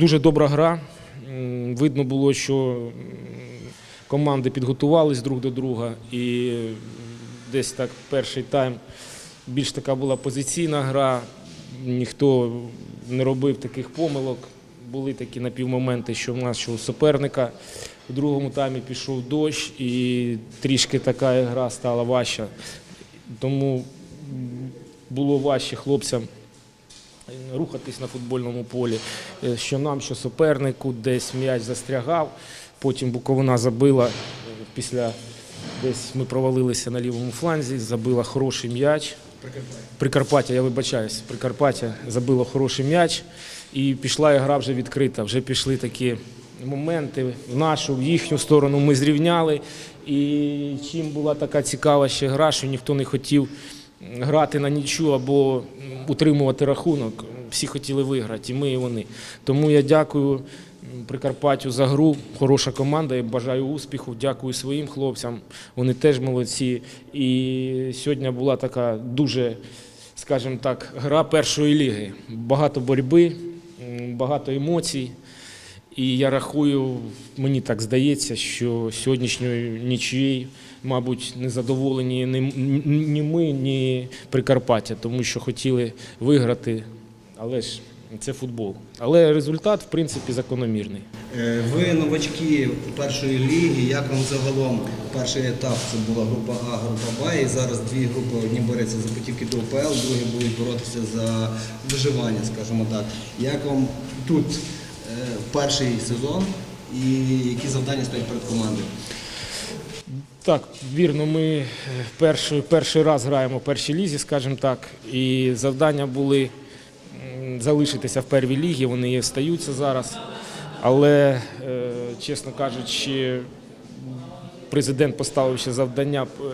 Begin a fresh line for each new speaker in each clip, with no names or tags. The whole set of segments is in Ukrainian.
Дуже добра гра. Видно було, що команди підготувались друг до друга. І десь так перший тайм більш така була позиційна гра. Ніхто не робив таких помилок. Були такі напівмоменти, що в нас, що у суперника. У другому таймі пішов дощ і трішки така гра стала важча. Тому було важче хлопцям рухатись на футбольному полі, е, що нам, що супернику, десь м'яч застрягав. Потім Буковина забила е, після десь ми провалилися на лівому фланзі, забила хороший м'яч. Прикарпаття, я вибачаюсь, Прикарпаття забило хороший м'яч і пішла гра вже відкрита. Вже пішли такі моменти в нашу, в їхню сторону ми зрівняли. І чим була така цікава ще гра, що ніхто не хотів грати на нічу або утримувати рахунок. Всі хотіли виграти, і ми, і вони. Тому я дякую Прикарпаттю за гру. Хороша команда. Я бажаю успіху. Дякую своїм хлопцям. Вони теж молодці. І сьогодні була така дуже, скажімо так, гра першої ліги. Багато боротьби, багато емоцій. І я рахую, мені так здається, що сьогоднішньою нічиєю, мабуть, не задоволені ні, ми, ні Прикарпаття, тому що хотіли виграти, але ж це футбол. Але результат, в принципі, закономірний.
Е, Ви новачки першої ліги. Як вам загалом перший етап це була група А, група Б, і зараз дві групи одні борються за путівки до УПЛ, другі будуть боротися за виживання, скажімо так. Як вам тут перший сезон і які завдання стоять перед командою?
Так, вірно, ми е, перший, перший раз граємо в першій лізі, скажімо так, і завдання були залишитися в первій лігі, вони і остаються зараз. Але, е, чесно кажучи, президент поставив ще завдання е,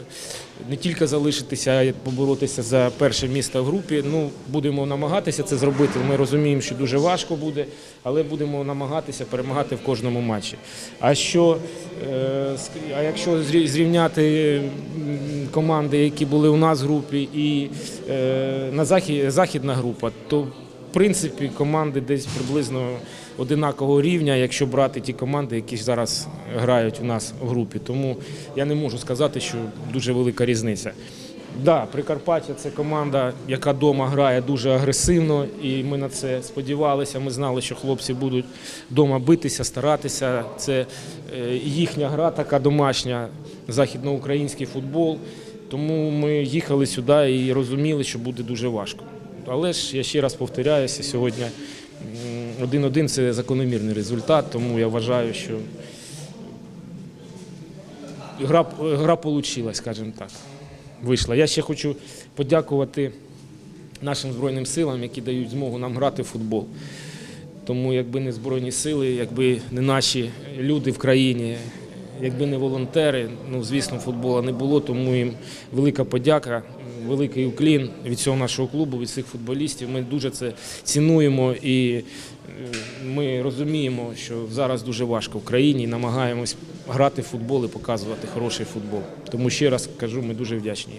не тільки залишитися, а й поборотися за перше місце в групі. Ну, будемо намагатися це зробити. Ми розуміємо, що дуже важко буде, але будемо намагатися перемагати в кожному матчі. А що, е, а якщо зрі- зрівняти команди, які були у нас в групі, і е, на захід, західна група, то принципі команди десь приблизно одинакового рівня, якщо брати ті команди, які зараз грають у нас в групі. Тому я не можу сказати, що дуже велика різниця. Да, Прикарпаття це команда, яка вдома грає дуже агресивно, і ми на це сподівалися. Ми знали, що хлопці будуть вдома битися, старатися. Це е, їхня гра, така домашня, західноукраїнський футбол. Тому ми їхали сюди і розуміли, що буде дуже важко. Але ж я ще раз повторяюся, сьогодні м, 1-1 це закономірний результат, тому я вважаю, що гра, гра вийшла, скажімо так. Вийшла. Я ще хочу подякувати нашим Збройним силам, які дають змогу нам грати в футбол. Тому якби не Збройні сили, якби не наші люди в країні, якби не волонтери, ну звісно, футбола не було, тому їм велика подяка, великий уклін від цього нашого клубу, від цих футболістів. Ми дуже це цінуємо і е, ми розуміємо, що зараз дуже важко в країні і намагаємось грати в футбол і показувати хороший футбол. Тому ще раз кажу, ми дуже вдячні.